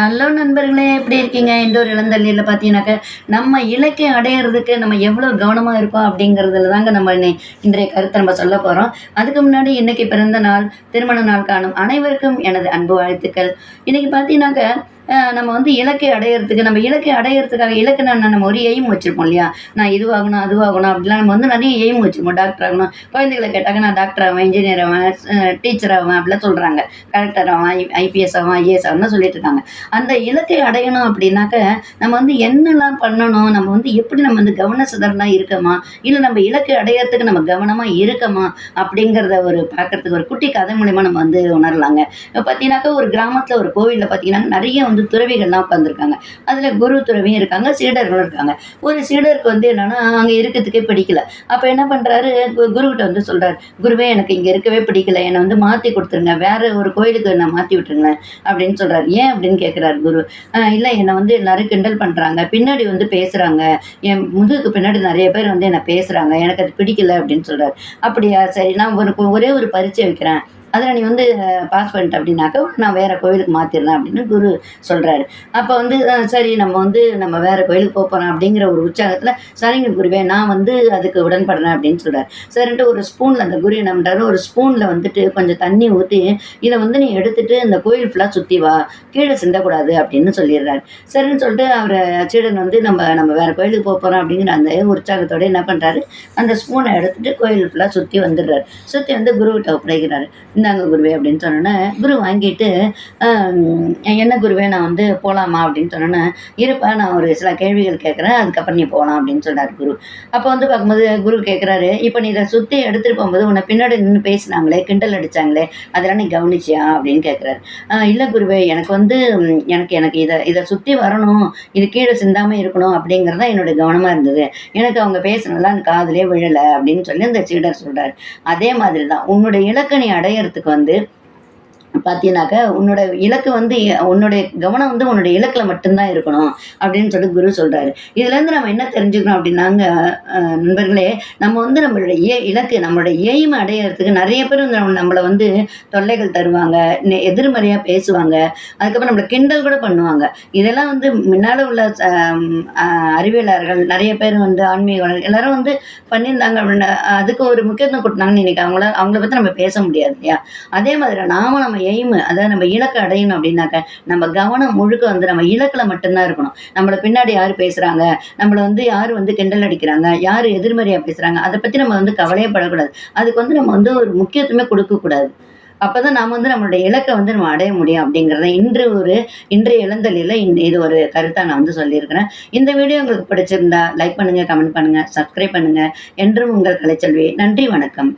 Hello நண்பர்களே எப்படி இருக்கீங்க? இந்த ஒரு இளந்தள்ளியில் பார்த்தீங்கன்னாக்க நம்ம இலக்கை அடையிறதுக்கு நம்ம எவ்வளோ கவனமாக இருக்கோம் அப்படிங்கிறதுல தாங்க நம்ம இன்னை இன்றைய கருத்தை நம்ம சொல்ல போகிறோம் அதுக்கு முன்னாடி இன்றைக்கி பிறந்த நாள் திருமண நாள் காணும் அனைவருக்கும் எனது அன்பு வாழ்த்துக்கள். இன்றைக்கி பார்த்தீங்கன்னாக்க நம்ம வந்து இலக்கை அடையிறதுக்கு நம்ம இலக்கை அடையிறதுக்காக இலக்கு நான் நம்ம ஒரு எய்ம் வச்சுருப்போம் இல்லையா? நான் இதுவாகணும் அதுவாகணும் அப்படிலாம் நம்ம வந்து நிறைய எய்ம் வச்சுருப்போம். டாக்டர் ஆகணும். குழந்தைகளை கேட்டாக்க நான் டாக்டர் ஆவேன் இன்ஜினியர் ஆவேன் டீச்சர் ஆவேன் அப்படிலாம் சொல்கிறாங்க கலெக்டர் ஆவேன் ஐபிஎஸ் ஆவேன் ஐஏஎஸ் ஆகணும் சொல்லிட்டு இருக்காங்க. அந்த இலக்கை அடையணும் அப்படின்னாக்க நம்ம வந்து என்னெல்லாம் பண்ணணும் நம்ம வந்து எப்படி நம்ம வந்து கவன சிதறலாம் இருக்கமா இல்லை நம்ம இலக்கை அடையறதுக்கு நம்ம கவனமாக இருக்கமா அப்படிங்கிறத ஒரு பார்க்கறதுக்கு ஒரு குட்டி கதை மூலிமா நம்ம வந்து உணரலாங்க. இப்போ பார்த்தீங்கன்னாக்கா ஒரு கிராமத்தில் ஒரு கோவிலில் பார்த்தீங்கன்னா நிறைய வந்து துறவிகள்லாம் உட்காந்துருக்காங்க அதில் குரு துறவியும் இருக்காங்க சீடர்களும் இருக்காங்க. ஒரு சீடருக்கு வந்து என்னன்னா அங்கே இருக்கிறதுக்கே பிடிக்கல. அப்போ என்ன பண்ணுறாரு குருக்கிட்ட வந்து சொல்கிறார் குருவே எனக்கு இங்கே இருக்கவே பிடிக்கல. என்னை வந்து மாற்றி கொடுத்துருங்க. வேற ஒரு கோயிலுக்கு என்னை மாற்றி விட்டுருங்களேன். அப்படின்னு சொல்கிறார் ஏன் அப்படின்னு கேட்குறாரு குரு. இல்லை என்னை வந்து எல்லாரும் கிண்டல் பண்ணுறாங்க பின்னாடி வந்து பேசுகிறாங்க என் முதுகுக்கு பின்னாடி நிறைய பேர் வந்து என்னை பேசுகிறாங்க எனக்கு அது பிடிக்கல அப்படின்னு சொல்கிறார் அப்படியா? சரி நான் உனக்கு ஒரே ஒரு பரீட்சை வைக்கிறேன். அதில் நீ வந்து பாஸ் பண்ணிட்ட அப்படின்னாக்கா நான் வேறு கோயிலுக்கு மாற்றிடலாம் அப்படின்னு குரு சொல்கிறாரு அப்போ வந்து சரி நம்ம வந்து நம்ம வேறு கோயிலுக்கு போக போகிறோம் அப்படிங்கிற ஒரு உற்சாகத்தில் சரிங்க குருவே நான் வந்து அதுக்கு உடன்படுறேன் அப்படின்னு சொல்கிறார் சரின்ட்டு ஒரு ஸ்பூனில் அந்த குரு என்ன பண்ணுறாரு ஒரு ஸ்பூனில் வந்துட்டு கொஞ்சம் தண்ணி ஊற்றி இதை வந்து நீ எடுத்துகிட்டு இந்த கோயில் ஃபுல்லாக சுற்றி வா கீழே சிந்தக்கூடாது அப்படின்னு சொல்லிடுறாரு. சரின்னு சொல்லிட்டு அவர் சீடன் வந்து நம்ம நம்ம வேறு கோயிலுக்கு போக போகிறோம் அப்படிங்கிற அந்த உற்சாகத்தோட என்ன பண்ணுறாரு அந்த ஸ்பூனை எடுத்துகிட்டு கோயில் ஃபுல்லாக சுற்றி வந்துடுறாரு. சுற்றி வந்து குருவிட்ட ஒப்படைக்கிறாரு. இந்தாங்க குருவே அப்படின்னு சொன்னோன்னே குரு வாங்கிட்டு என்ன குருவே நான் வந்து போகலாமா அப்படின்னு சொன்னோன்னே இருப்பா நான் ஒரு சில கேள்விகள் கேட்குறேன் அதுக்கப்புறம் நீ போகலாம் அப்படின்னு சொன்னார் குரு. அப்போ வந்து பார்க்கும்போது குரு கேட்குறாரு இப்போ நீ இதை சுற்றி எடுத்துகிட்டு போகும்போது உன்னை பின்னாடி நின்று பேசினாங்களே கிண்டல் அடிச்சாங்களே அதெல்லாம் நீ கவனிச்சியா? அப்படின்னு கேட்குறாரு இல்லை குருவே எனக்கு வந்து எனக்கு எனக்கு இதை இதை சுற்றி வரணும் இது கீழே சிந்தாமல் இருக்கணும் அப்படிங்கிறது தான் என்னோட கவனமாக இருந்தது. எனக்கு அவங்க பேசினதெல்லாம் காதலே விழலை அப்படின்னு சொல்லி அந்த சீடர் சொல்கிறார் அதே மாதிரி தான் உன்னோட இலக்கை நீ அடையறதுக்கு வந்து பார்த்தீங்கன்னாக்க உன்னோட இலக்கு வந்து உன்னுடைய கவனம் வந்து உன்னோட இலக்கில் மட்டும்தான் இருக்கணும் அப்படின்னு சொல்லிட்டு குரு சொல்கிறாரு இதுலேருந்து நம்ம என்ன தெரிஞ்சுக்கணும் அப்படின்னாங்க நண்பர்களே நம்ம வந்து நம்மளுடைய ஏ இலக்கு நம்மளுடைய ஏயும் அடையிறதுக்கு நிறைய பேர் வந்து நம்ம- நம்மளை வந்து தொல்லைகள் தருவாங்க எதிர்மறையாக பேசுவாங்க. அதுக்கப்புறம் நம்மளை கிண்டல் கூட பண்ணுவாங்க. இதெல்லாம் வந்து முன்னால் உள்ள அறிவியலாளர்கள் நிறைய பேர் வந்து ஆன்மீகவாளர்கள் எல்லாரும் வந்து பண்ணியிருந்தாங்க அப்படின்னா அதுக்கு ஒரு முக்கியத்துவம் கொடுத்தாங்கன்னு இன்னைக்கு அவங்கள அவங்கள பற்றி நம்ம பேச முடியாது இல்லையா? அதே மாதிரி நாம நம்ம எய்மு அதாவது நம்ம இலக்கை அடையணும் அப்படின்னாக்க நம்ம கவனம் முழுக்க வந்து நம்ம இலக்கில் மட்டும்தான் இருக்கணும். நம்மளை பின்னாடி யார் பேசுகிறாங்க நம்மளை வந்து யார் வந்து கிண்டல் அடிக்கிறாங்க? யார் எதிர்மறையாக பேசுகிறாங்க அதை பற்றி நம்ம வந்து கவலையே படக்கூடாது. அதுக்கு வந்து நம்ம வந்து ஒரு முக்கியத்துவமே கொடுக்கக்கூடாது அப்போ தான் நாம் வந்து நம்மளுடைய இலக்கை வந்து நம்ம அடைய முடியும் அப்படிங்கிறத இன்று ஒரு இன்றைய இளந்தலில் இது ஒரு கருத்தாக நான் வந்து சொல்லியிருக்கிறேன். இந்த வீடியோ உங்களுக்கு பிடிச்சிருந்தா லைக் பண்ணுங்கள் கமெண்ட் பண்ணுங்கள் சப்ஸ்கிரைப் பண்ணுங்கள் என்றும் உங்கள் கலைச்செல்வி நன்றி வணக்கம்.